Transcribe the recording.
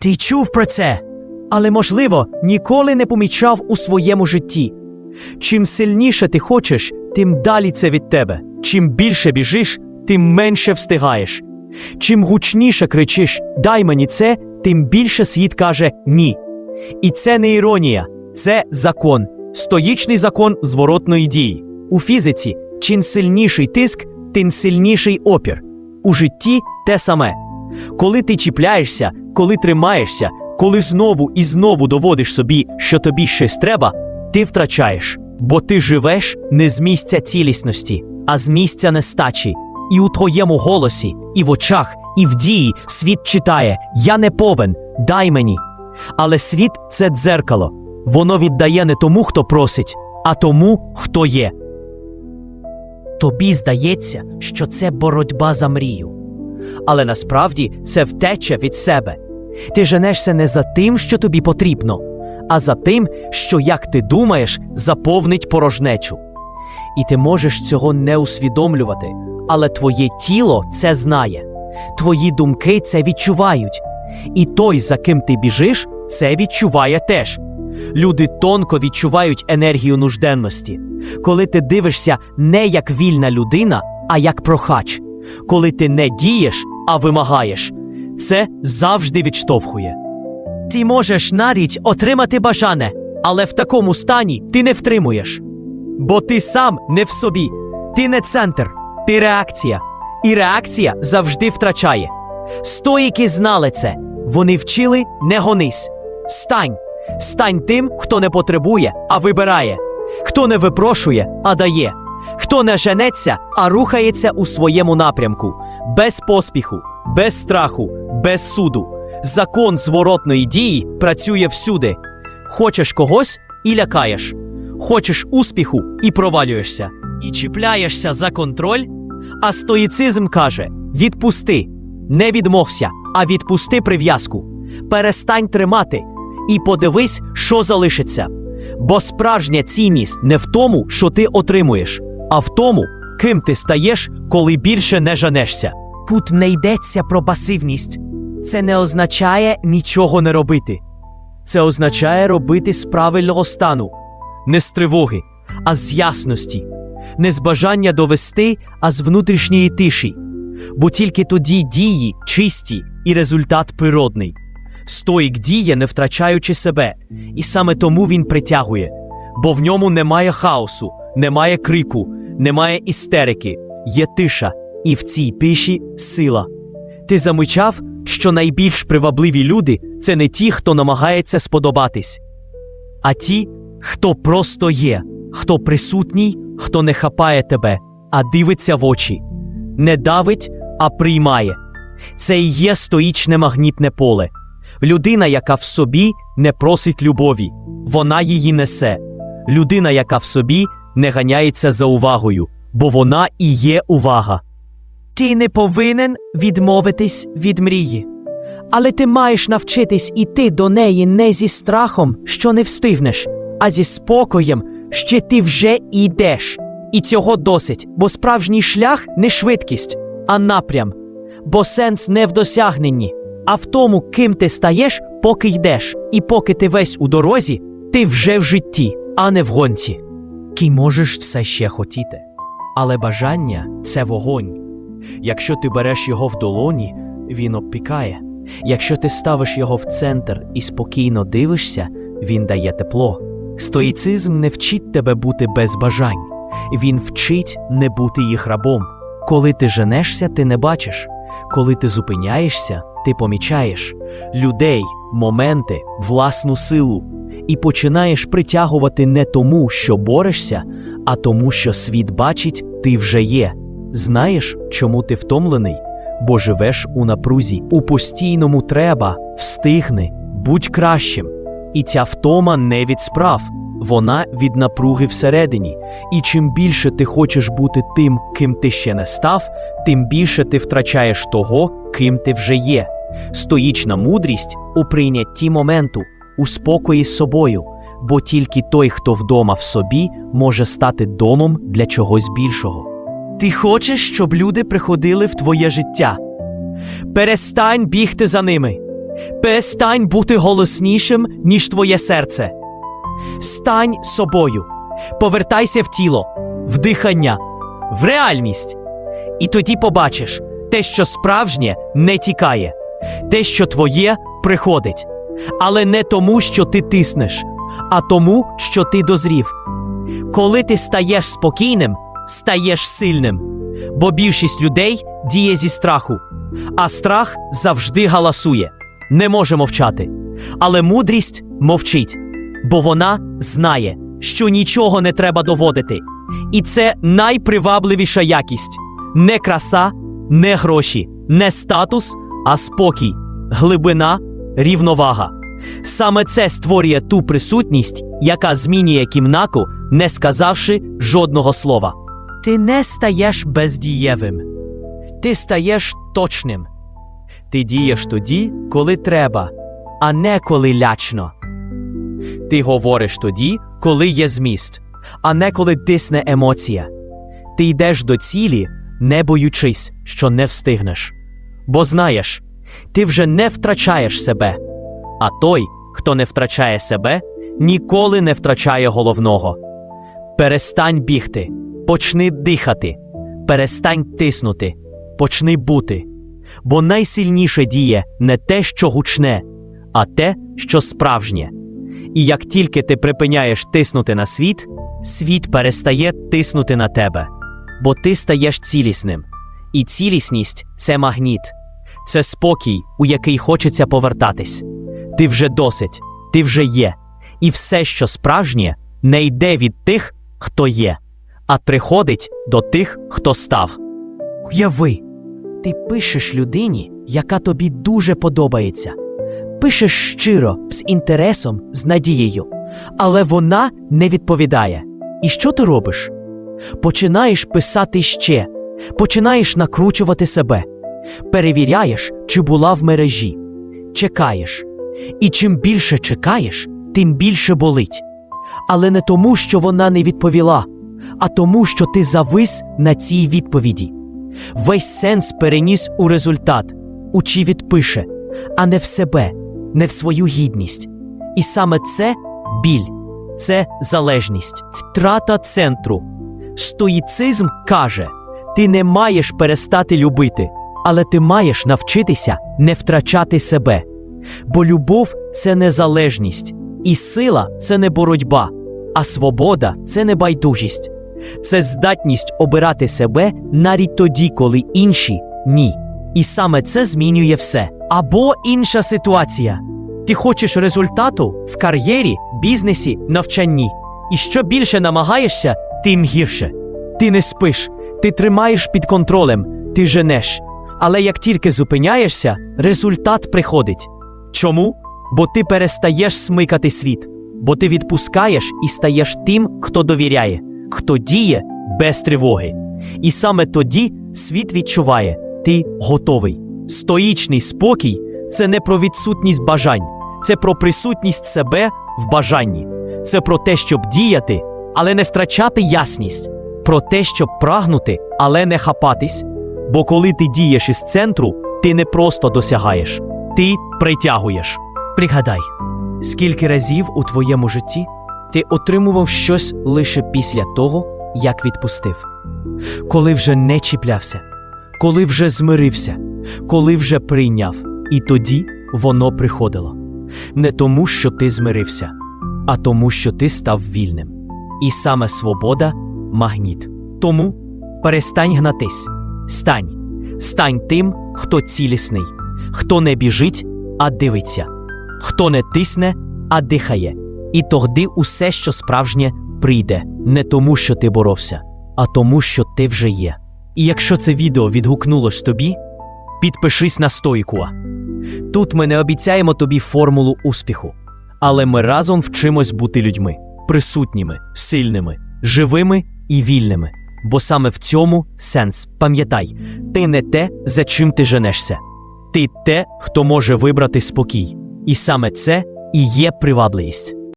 Ти чув про це, але, можливо, ніколи не помічав у своєму житті. Чим сильніше ти хочеш, тим далі це від тебе. Чим більше біжиш, тим менше встигаєш. Чим гучніше кричиш Дай мені це, тим більше світ каже ні. І це не іронія, це закон, стоїчний закон зворотної дії. У фізиці, чим сильніший тиск, тим сильніший опір. У житті те саме. Коли ти чіпляєшся, коли тримаєшся, коли знову і знову доводиш собі, що тобі щось треба, ти втрачаєш, бо ти живеш не з місця цілісності, а з місця нестачі. І у твоєму голосі, і в очах, і в дії світ читає: Я не повен, дай мені. Але світ це дзеркало. Воно віддає не тому, хто просить, а тому, хто є. Тобі здається, що це боротьба за мрію. Але насправді це втеча від себе. Ти женешся не за тим, що тобі потрібно, а за тим, що, як ти думаєш, заповнить порожнечу. І ти можеш цього не усвідомлювати, але твоє тіло це знає, твої думки це відчувають. І той, за ким ти біжиш, це відчуває теж. Люди тонко відчувають енергію нужденності, коли ти дивишся не як вільна людина, а як прохач. Коли ти не дієш, а вимагаєш, це завжди відштовхує. Ти можеш навіть отримати бажане, але в такому стані ти не втримуєш. Бо ти сам не в собі, ти не центр, ти реакція. І реакція завжди втрачає. Стоїки знали це. Вони вчили не гонись. Стань. Стань тим, хто не потребує, а вибирає, хто не випрошує, а дає, хто не женеться, а рухається у своєму напрямку, без поспіху, без страху, без суду. Закон зворотної дії працює всюди. Хочеш когось і лякаєш, хочеш успіху і провалюєшся, і чіпляєшся за контроль. А стоїцизм каже: відпусти, не відмовся, а відпусти прив'язку. Перестань тримати і подивись, що залишиться. Бо справжня цінність не в тому, що ти отримуєш, а в тому, ким ти стаєш, коли більше не жанешся. Тут не йдеться про пасивність. Це не означає нічого не робити. Це означає робити з правильного стану, не з тривоги, а з ясності, не з бажання довести, а з внутрішньої тиші. Бо тільки тоді дії чисті і результат природний. Стоїк діє, не втрачаючи себе, і саме тому він притягує, бо в ньому немає хаосу, немає крику, немає істерики, є тиша, і в цій тиші сила. Ти замичав, що найбільш привабливі люди це не ті, хто намагається сподобатись, а ті, хто просто є, хто присутній, хто не хапає тебе, а дивиться в очі, не давить, а приймає. Це і є стоїчне магнітне поле. Людина, яка в собі не просить любові, вона її несе. Людина, яка в собі не ганяється за увагою, бо вона і є увага. Ти не повинен відмовитись від мрії, але ти маєш навчитись іти до неї не зі страхом, що не встигнеш, а зі спокоєм, що ти вже йдеш. І цього досить, бо справжній шлях не швидкість, а напрям. Бо сенс не в досягненні, а в тому, ким ти стаєш, поки йдеш. І поки ти весь у дорозі, ти вже в житті, а не в гонці. Ти можеш все ще хотіти. Але бажання це вогонь. Якщо ти береш його в долоні, він обпікає. Якщо ти ставиш його в центр і спокійно дивишся, він дає тепло. Стоїцизм не вчить тебе бути без бажань, він вчить не бути їх рабом. Коли ти женешся, ти не бачиш. Коли ти зупиняєшся, ти помічаєш людей, моменти, власну силу і починаєш притягувати не тому, що борешся, а тому, що світ бачить, ти вже є. Знаєш, чому ти втомлений? Бо живеш у напрузі, у постійному треба, встигни, будь кращим. І ця втома не від справ, вона від напруги всередині. І чим більше ти хочеш бути тим, ким ти ще не став, тим більше ти втрачаєш того, ким ти вже є. Стоїчна мудрість у прийнятті моменту, у спокої з собою, бо тільки той, хто вдома в собі, може стати домом для чогось більшого. Ти хочеш, щоб люди приходили в твоє життя. Перестань бігти за ними. Перестань бути голоснішим, ніж твоє серце. Стань собою, повертайся в тіло, в дихання, в реальність. І тоді побачиш, те, що справжнє, не тікає, те, що твоє, приходить. Але не тому, що ти тиснеш, а тому, що ти дозрів. Коли ти стаєш спокійним, стаєш сильним. Бо більшість людей діє зі страху, а страх завжди галасує, не може мовчати. Але мудрість мовчить, бо вона знає, що нічого не треба доводити. І це найпривабливіша якість не краса, не гроші, не статус, а спокій, глибина, рівновага. Саме це створює ту присутність, яка змінює кімнату, не сказавши жодного слова. Ти не стаєш бездієвим, ти стаєш точним. Ти дієш тоді, коли треба, а не коли лячно. Ти говориш тоді, коли є зміст, а не коли тисне емоція. Ти йдеш до цілі, не боючись, що не встигнеш. Бо знаєш, ти вже не втрачаєш себе, а той, хто не втрачає себе, ніколи не втрачає головного. Перестань бігти, почни дихати, перестань тиснути, почни бути. Бо найсильніше діє не те, що гучне, а те, що справжнє. І як тільки ти припиняєш тиснути на світ, світ перестає тиснути на тебе, бо ти стаєш цілісним. І цілісність це магніт, це спокій, у який хочеться повертатись. Ти вже досить, ти вже є, і все, що справжнє, не йде від тих, хто є, а приходить до тих, хто став. Уяви, ти пишеш людині, яка тобі дуже подобається. Пишеш щиро, з інтересом, з надією, але вона не відповідає. І що ти робиш? Починаєш писати ще, починаєш накручувати себе, перевіряєш, чи була в мережі, чекаєш. І чим більше чекаєш, тим більше болить. Але не тому, що вона не відповіла, а тому, що ти завис на цій відповіді. Весь сенс переніс у результат, у чи відпише, а не в себе, не в свою гідність. І саме це біль, це залежність, втрата центру. Стоїцизм каже: ти не маєш перестати любити, але ти маєш навчитися не втрачати себе. Бо любов це незалежність, і сила це не боротьба, а свобода це не байдужість. Це здатність обирати себе навіть тоді, коли інші ні. І саме це змінює все. Або інша ситуація. Ти хочеш результату в кар'єрі, бізнесі, навчанні. І що більше намагаєшся, тим гірше. Ти не спиш, ти тримаєш під контролем, ти женеш. Але як тільки зупиняєшся, результат приходить. Чому? Бо ти перестаєш смикати світ, бо ти відпускаєш і стаєш тим, хто довіряє, хто діє без тривоги. І саме тоді світ відчуває, ти готовий. Стоїчний спокій це не про відсутність бажань, це про присутність себе в бажанні, це про те, щоб діяти, але не втрачати ясність, про те, щоб прагнути, але не хапатись. Бо коли ти дієш із центру, ти не просто досягаєш, ти притягуєш. Пригадай, скільки разів у твоєму житті ти отримував щось лише після того, як відпустив, коли вже не чіплявся, коли вже змирився, коли вже прийняв, і тоді воно приходило. Не тому, що ти змирився, а тому, що ти став вільним. І саме свобода магніт. Тому перестань гнатись, стань, стань тим, хто цілісний, хто не біжить, а дивиться, хто не тисне, а дихає. І тогди усе, що справжнє, прийде не тому, що ти боровся, а тому, що ти вже є. І якщо це відео відгукнулось тобі, підпишись на стойкуа. Тут ми не обіцяємо тобі формулу успіху, але ми разом вчимось бути людьми, присутніми, сильними, живими і вільними. Бо саме в цьому сенс. Пам'ятай, ти не те, за чим ти женешся. Ти те, хто може вибрати спокій. І саме це і є привабливість.